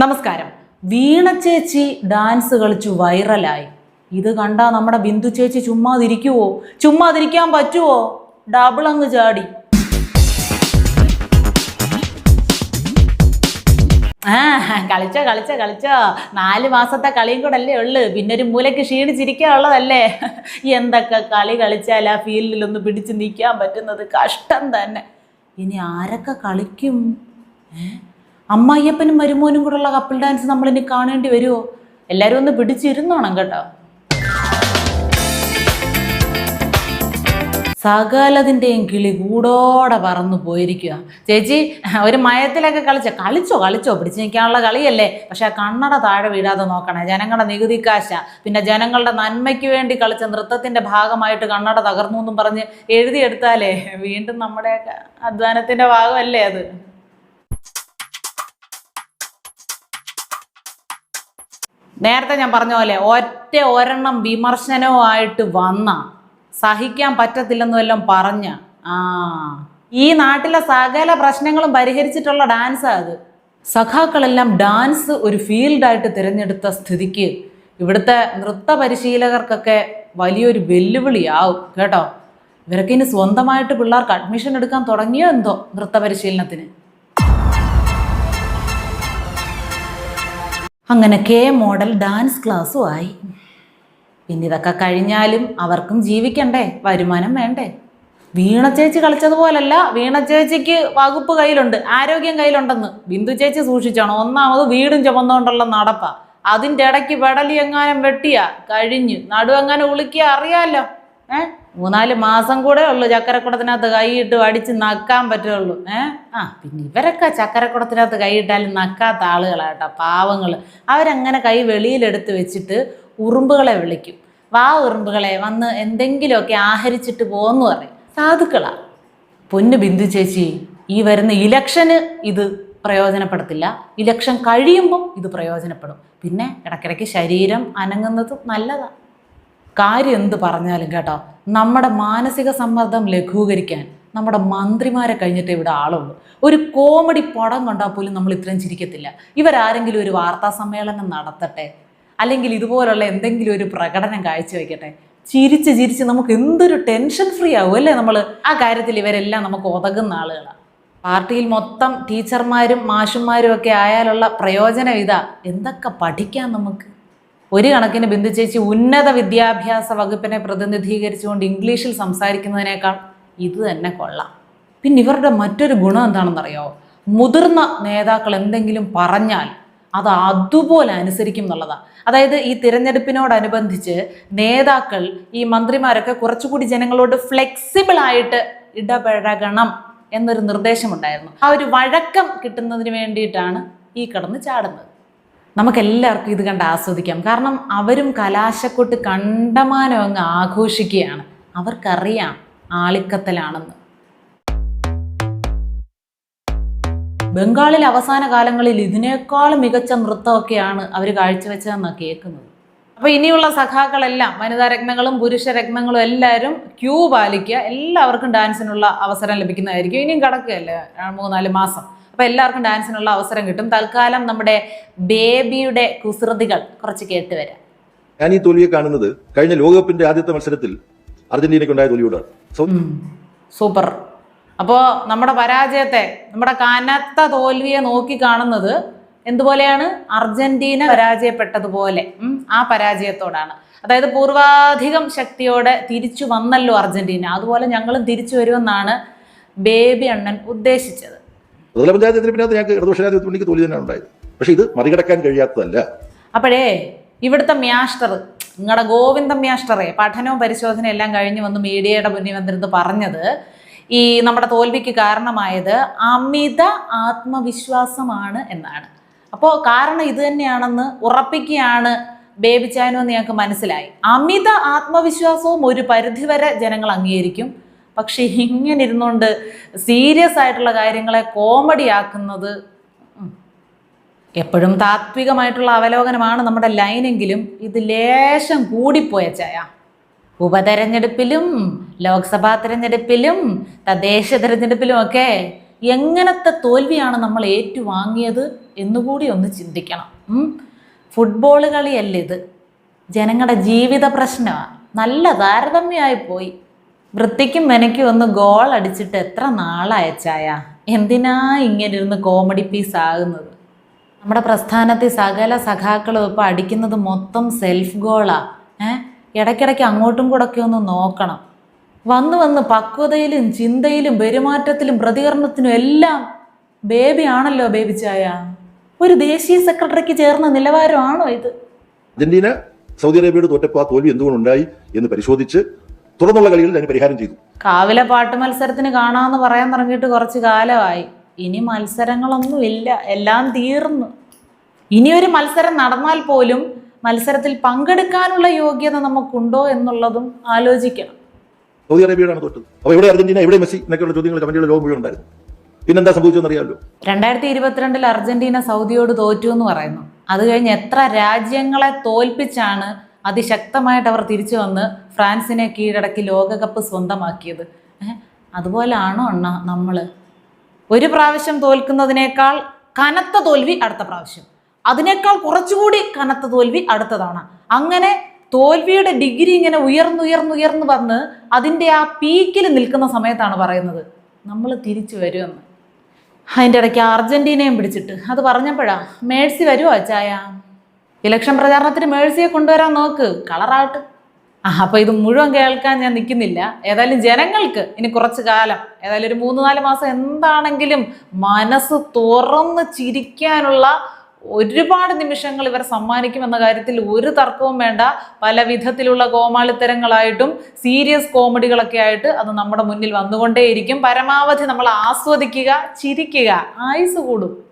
നമസ്കാരം. വീണ ചേച്ചി ഡാൻസ് കളിച്ചു വൈറലായി ഇത് കണ്ടാ നമ്മുടെ ബിന്ദു ചേച്ചി ചുമ്മാതിരിക്കുവോ? ചുമ്മാതിരിക്കാൻ പറ്റുവോ? ഡബിൾ അങ്ങ് ചാടി. ആ കളിച്ച കളിച്ച കളിച്ച. നാല് മാസത്തെ കളിയും കൂടെ അല്ലേ ഉള്ളു. പിന്നെ ഒരു മൂലയ്ക്ക് ക്ഷീണിച്ചിരിക്കാനുള്ളതല്ലേ? എന്തൊക്കെ കളി കളിച്ചാൽ ആ ഫീൽഡിലൊന്ന് പിടിച്ച് നിൽക്കാൻ പറ്റുന്നത് കഷ്ടം തന്നെ. ഇനി ആരൊക്കെ കളിക്കും? ഏ? അമ്മായിയപ്പനും മരുമോനും കൂടെയുള്ള കപ്പിൾ ഡാൻസ് നമ്മൾ ഇനി കാണേണ്ടി വരുമോ എല്ലാവരും ഒന്ന് പിടിച്ചിരുന്നോണം കേട്ടോ. സകലതിന്റെയും കിളി കൂടോടെ പറന്നു പോയിരിക്കുക ചേച്ചി ഒരു മയത്തിലൊക്കെ കളിച്ച? കളിച്ചോ കളിച്ചോ. പിടിച്ചു നിൽക്കാനുള്ള കളിയല്ലേ. പക്ഷെ ആ കണ്ണട താഴെ വീഴാതെ നോക്കണേ. ജനങ്ങളുടെ നികുതി കാശ. പിന്നെ ജനങ്ങളുടെ നന്മയ്ക്ക് വേണ്ടി കളിച്ച നൃത്തത്തിന്റെ ഭാഗമായിട്ട് കണ്ണട തകർന്നു എന്നും പറഞ്ഞ് എഴുതിയെടുത്താലേ വീണ്ടും നമ്മുടെയൊക്കെ അധ്വാനത്തിന്റെ ഭാഗമല്ലേ അത്? നേരത്തെ ഞാൻ പറഞ്ഞ പോലെ ഒറ്റ ഒരെണ്ണം വിമർശനവുമായിട്ട് വന്ന സഹിക്കാൻ പറ്റത്തില്ലെന്ന് എല്ലാം പറഞ്ഞ ആ ഈ നാട്ടിലെ സകല പ്രശ്നങ്ങളും പരിഹരിച്ചിട്ടുള്ള ഡാൻസ് അത്. സഖാക്കളെല്ലാം ഡാൻസ് ഒരു ഫീൽഡായിട്ട് തിരഞ്ഞെടുത്ത സ്ഥിതിക്ക് ഇവിടുത്തെ നൃത്ത പരിശീലകർക്കൊക്കെ വലിയൊരു വെല്ലുവിളിയാവും കേട്ടോ? ഇവരൊക്കെ ഇനി സ്വന്തമായിട്ട് പിള്ളേർക്ക് അഡ്മിഷൻ എടുക്കാൻ തുടങ്ങിയോ എന്തോ നൃത്ത പരിശീലനത്തിന്? അങ്ങനെ കെ മോഡൽ ഡാൻസ് ക്ലാസ്സും ആയി. പിന്നെ ഇതൊക്കെ കഴിഞ്ഞാലും അവർക്കും ജീവിക്കണ്ടേ വരുമാനം വേണ്ടേ? വീണ ചേച്ചി കളിച്ചതുപോലല്ല വീണ ചേച്ചിക്ക് വകുപ്പ് കയ്യിലുണ്ട് ആരോഗ്യം കയ്യിലുണ്ടെന്ന്. ബിന്ദു ചേച്ചി സൂക്ഷിച്ചാണ് ഒന്നാമത് വീടും ചുമന്നുകൊണ്ടുള്ള നടപ്പ. അതിന്റെ ഇടയ്ക്ക് വെടലി എങ്ങാനും വെട്ടിയാ കഴിഞ്ഞ്. നടുവെങ്ങാനും ഉളുക്കിയാ ഉളുക്കിയ അറിയാലോ ഏ? മൂന്നാൽ മാസം കൂടെ ഉള്ളൂ ചക്കരക്കുടത്തിനകത്ത് കൈയിട്ട് അടിച്ച് നക്കാൻ പറ്റുള്ളൂ. ഏ? ആ പിന്നെ ഇവരൊക്കെ ചക്കരക്കുടത്തിനകത്ത് കൈയിട്ടാലും നക്കാത്ത ആളുകളാട്ടോ പാവങ്ങൾ അവരങ്ങനെ കൈ വെളിയിലെടുത്ത് വെച്ചിട്ട് ഉറുമ്പുകളെ വിളിക്കും. വാ ഉറുമ്പുകളെ വന്ന് എന്തെങ്കിലുമൊക്കെ ആഹരിച്ചിട്ട് പോകുന്നു പറയും. സാധുക്കളാ. പൊന്നു ബിന്ദു ചേച്ചി ഈ വരുന്ന ഇലക്ഷന് ഇത് പ്രയോജനപ്പെടത്തില്ല. ഇലക്ഷൻ കഴിയുമ്പോൾ ഇത് പ്രയോജനപ്പെടും. പിന്നെ ഇടയ്ക്കിടയ്ക്ക് ശരീരം അനങ്ങുന്നത് നല്ലതാണ് കാര്യം എന്ത് പറഞ്ഞാലും കേട്ടോ നമ്മുടെ മാനസിക സമ്മർദ്ദം ലഘൂകരിക്കാൻ നമ്മുടെ മന്ത്രിമാരെ കഴിഞ്ഞിട്ട് ഇവിടെ ആളുള്ളൂ. ഒരു കോമഡി പടം കണ്ടാൽ പോലും നമ്മൾ ഇത്രയും ചിരിക്കത്തില്ല. ഇവരാരെങ്കിലും ഒരു വാർത്താ സമ്മേളനം നടത്തട്ടെ അല്ലെങ്കിൽ ഇതുപോലുള്ള എന്തെങ്കിലും ഒരു പ്രകടനം കാഴ്ചവെക്കട്ടെ ചിരിച്ച് ചിരിച്ച് നമുക്ക് എന്തൊരു ടെൻഷൻ ഫ്രീ ആവും അല്ലേ നമ്മൾ? ആ കാര്യത്തിൽ ഇവരെല്ലാം നമുക്ക് ഉതകുന്ന ആളുകളാണ് പാർട്ടിയിൽ മൊത്തം ടീച്ചർമാരും മാഷുമാരും ഒക്കെ ആയാലുള്ള പ്രയോജനം ഇതാ. എന്തൊക്കെ പഠിക്കാം നമുക്ക്? ഒരു കണക്കിന് ബിന്ദു ചേച്ചി ഉന്നത വിദ്യാഭ്യാസ വകുപ്പിനെ പ്രതിനിധീകരിച്ചുകൊണ്ട് ഇംഗ്ലീഷിൽ സംസാരിക്കുന്നതിനേക്കാൾ ഇത് തന്നെ കൊള്ളാം. പിന്നെ ഇവരുടെ മറ്റൊരു ഗുണം എന്താണെന്നറിയോ? മുതിർന്ന നേതാക്കൾ എന്തെങ്കിലും പറഞ്ഞാൽ അത് അതുപോലെ അനുസരിക്കും എന്നുള്ളതാണ് അതായത് ഈ തിരഞ്ഞെടുപ്പിനോടനുബന്ധിച്ച് നേതാക്കൾ ഈ മന്ത്രിമാരൊക്കെ കുറച്ചുകൂടി ജനങ്ങളോട് ഫ്ലെക്സിബിൾ ആയിട്ട് ഇടപഴകണം എന്നൊരു നിർദ്ദേശമുണ്ടായിരുന്നു. ആ ഒരു വഴക്കം കിട്ടുന്നതിന് വേണ്ടിയിട്ടാണ് ഈ കടന്ന് ചാടുന്നത്. നമുക്കെല്ലാവർക്കും ഇത് കണ്ട് ആസ്വദിക്കാം. കാരണം അവരും കലാശക്കൊട്ട് കണ്ടമാനം അങ്ങ് ആഘോഷിക്കുകയാണ്. അവർക്കറിയാം ആളിക്കത്തലാണെന്ന്. ബംഗാളിൽ അവസാന കാലങ്ങളിൽ ഇതിനേക്കാൾ മികച്ച നൃത്തമൊക്കെയാണ് അവർ കാഴ്ചവെച്ചതെന്നാണ് കേൾക്കുന്നത്. അപ്പോൾ ഇനിയുള്ള സഖാക്കളെല്ലാം പുരുഷ രത്നങ്ങളും എല്ലാവരും ക്യൂ പാലിക്കുക. എല്ലാവർക്കും ഡാൻസിനുള്ള അവസരം ലഭിക്കുന്നതായിരിക്കും. ഇനിയും കിടക്കുകയല്ലേ? മൂന്നാൽ മാസം. അപ്പോൾ എല്ലാവർക്കും ഡാൻസിനുള്ള അവസരം കിട്ടും. തൽക്കാലം നമ്മുടെ ബേബിയുടെ കുസൃതികൾ കുറച്ച് കേട്ട് വരാം. ഞാൻ ഈ തോൽവിയെ കാണുന്നത് കഴിഞ്ഞ ലോകകപ്പിന്റെ ആദ്യത്തെ മത്സരത്തിൽ അർജന്റീനയ്ക്കുണ്ടായ തോൽവിയോടാണ്. സൂപ്പർ. അപ്പോൾ നമ്മുടെ പരാജയത്തെ നമ്മുടെ കനത്ത തോൽവിയെ നോക്കി കാണുന്നത് എന്തുപോലെയാണ്? അർജന്റീന പരാജയപ്പെട്ടതുപോലെ ആ പരാജയത്തോടാണ്. അതായത് പൂർവാധികം ശക്തിയോടെ തിരിച്ചു വന്നല്ലോ അർജന്റീന. അതുപോലെ ഞങ്ങളും തിരിച്ചു വരുമെന്നാണ് ബേബി അണ്ണൻ ഉദ്ദേശിച്ചത്. ത്രിതല പഞ്ചായത്ത് തെരഞ്ഞെടുപ്പിനകത്ത് ഞങ്ങൾക്ക് ഇടതുപക്ഷ മുന്നണിക്ക് തോൽവി തന്നെയാണ് ഉണ്ടായത്. പക്ഷേ ഇത് മറികടക്കാൻ കഴിയാത്തതല്ല. അപ്പോഴേ ഇവിടുത്തെ മ്യാസ്റ്റർ നിങ്ങളുടെ ഗോവിന്ദ മ്യാസ്റ്ററെ പഠനവും പരിശോധനയും എല്ലാം കഴിഞ്ഞ് വന്ന് മീഡിയയുടെ മുന്നിൽ വന്നിരുന്ന് പറഞ്ഞത് ഈ നമ്മുടെ തോൽവിക്ക് കാരണമായത് അമിത ആത്മവിശ്വാസമാണ് എന്നാണ്. അപ്പോൾ കാരണം ഇത് തന്നെയാണെന്ന് ഉറപ്പിക്കുകയാണ് ബേബിച്ചാനോ എന്ന് ഞങ്ങൾക്ക് മനസ്സിലായി. അമിത ആത്മവിശ്വാസവും ഒരു പരിധിവരെ ജനങ്ങൾ അംഗീകരിക്കും. പക്ഷെ ഇങ്ങനെ ഇരുന്നുകൊണ്ട് സീരിയസ് ആയിട്ടുള്ള കാര്യങ്ങളെ കോമഡി ആക്കുന്നത് എപ്പോഴും താത്വികമായിട്ടുള്ള അവലോകനമാണ് നമ്മുടെ ലൈനെങ്കിലും ഇത് ലേശം കൂടിപ്പോയ ചായ ഉപതെരഞ്ഞെടുപ്പിലും ലോക്സഭാ തിരഞ്ഞെടുപ്പിലും തദ്ദേശ തെരഞ്ഞെടുപ്പിലും ഒക്കെ എങ്ങനത്തെ തോൽവിയാണ് നമ്മൾ ഏറ്റുവാങ്ങിയത് എന്നുകൂടി ഒന്ന് ചിന്തിക്കണം. ഫുട്ബോൾ കളിയല്ല ഇത് ജനങ്ങളുടെ ജീവിത പ്രശ്നമാണ് നല്ല താരതമ്യമായി പോയി. വൃത്തിക്കും മെനയ്ക്കും ഒന്ന് ഗോൾ അടിച്ചിട്ട് എത്ര നാളയച്ചായ എന്തിനാ ഇങ്ങനെ ഇരുന്ന് കോമഡി പീസ് ആകുന്നത്? നമ്മുടെ പ്രസ്ഥാനത്തിൽ സകല സഖാക്കളും ഇപ്പോൾ അടിക്കുന്നത് മൊത്തം സെൽഫ് ഗോളാ ഏ? ഇടയ്ക്കിടയ്ക്ക് അങ്ങോട്ടും കൂടെ ഒക്കെ ഒന്ന് നോക്കണം. വന്ന് വന്ന് പക്വതയിലും ചിന്തയിലും പെരുമാറ്റത്തിലും പ്രതികരണത്തിനും എല്ലാം ബേബി ആണല്ലോ ബേബി ചായ. ഒരു ദേശീയ സെക്രട്ടറിക്ക് ചേർന്ന നിലവാരമാണോ ഇത്? അർജന്റീന സൗദി അറേബ്യയോട് തോറ്റപ്പോൾ ആ തോൽവി എന്തുകൊണ്ടുണ്ടായി എന്ന് പരിശോധിച്ച് തുടർന്നുള്ള കളികളിൽ അതിന് പരിഹാരം ചെയ്തു. കാവിലെ പാട്ട് മത്സരത്തിന് കാണാമെന്ന് പറയാൻ തുടങ്ങിയിട്ട് കുറച്ച് കാലമായി. ഇനി മത്സരങ്ങളൊന്നും ഇല്ല എല്ലാം തീർന്നു. ഇനി ഒരു മത്സരം നടന്നാൽ പോലും മത്സരത്തിൽ പങ്കെടുക്കാനുള്ള യോഗ്യത നമുക്കുണ്ടോ എന്നുള്ളതും ആലോചിക്കണം. സൗദി അറേബ്യയാണ് തൊട്ട് അപ്പോൾ ഇവിടെ അർജന്റീന ഇവിടെ മെസ്സി എന്നൊക്കെയുള്ള ചോദ്യങ്ങൾ കമന്റുകൾ ലോകം മുഴുവൻ ഉണ്ടായിരുന്നു. പിന്നെന്താ അറിയാമല്ലോ രണ്ടായിരത്തി ഇരുപത്തിരണ്ടിൽ അർജന്റീന സൗദിയോട് തോറ്റു എന്ന് പറയുന്നു. അത് കഴിഞ്ഞ് എത്ര രാജ്യങ്ങളെ തോൽപ്പിച്ചാണ് അതിശക്തമായിട്ട് അവർ തിരിച്ചു വന്ന് ഫ്രാൻസിനെ കീഴടക്കി ലോകകപ്പ് സ്വന്തമാക്കിയത്. അതുപോലെ ആണോ അണ്ണ നമ്മൾ ഒരു പ്രാവശ്യം തോൽക്കുന്നതിനേക്കാൾ കനത്ത തോൽവി അടുത്ത പ്രാവശ്യം. അതിനേക്കാൾ കുറച്ചുകൂടി കനത്ത തോൽവി അടുത്തതാണ്. അങ്ങനെ തോൽവിയുടെ ഡിഗ്രി ഇങ്ങനെ ഉയർന്നുയർന്നുയർന്നു വന്ന് അതിന്റെ ആ പീക്കിൽ നിൽക്കുന്ന സമയത്താണ് പറയുന്നത്. നമ്മൾ തിരിച്ചു വരുമെന്ന്. അതിന്റെ ഇടയ്ക്ക് അർജന്റീനയും പിടിച്ചിട്ട്. അത് പറഞ്ഞപ്പോഴാ മേഴ്സി വരുമോ അച്ചായ? ഇലക്ഷൻ പ്രചാരണത്തിന് മേഴ്സിയെ കൊണ്ടുവരാൻ നോക്ക്. കളറാട്ട് ആ അപ്പോൾ ഇത് മുഴുവൻ കേൾക്കാൻ ഞാൻ നിൽക്കുന്നില്ല. ഏതായാലും ജനങ്ങൾക്ക് ഇനി കുറച്ച് കാലം ഏതായാലും ഒരു മൂന്ന് നാല് മാസം എന്താണെങ്കിലും മനസ്സ് തുറന്ന് ചിരിക്കാനുള്ള ഒരുപാട് നിമിഷങ്ങൾ ഇവർ സമ്മാനിക്കുമെന്ന കാര്യത്തിൽ ഒരു തർക്കവും വേണ്ട. പല വിധത്തിലുള്ള കോമാളിത്തരങ്ങളായിട്ടും സീരിയസ് കോമഡികളൊക്കെ ആയിട്ട് അത് നമ്മുടെ മുന്നിൽ വന്നുകൊണ്ടേയിരിക്കും. പരമാവധി നമ്മൾ ആസ്വദിക്കുക ചിരിക്കുക. ആയുസ് കൂടും.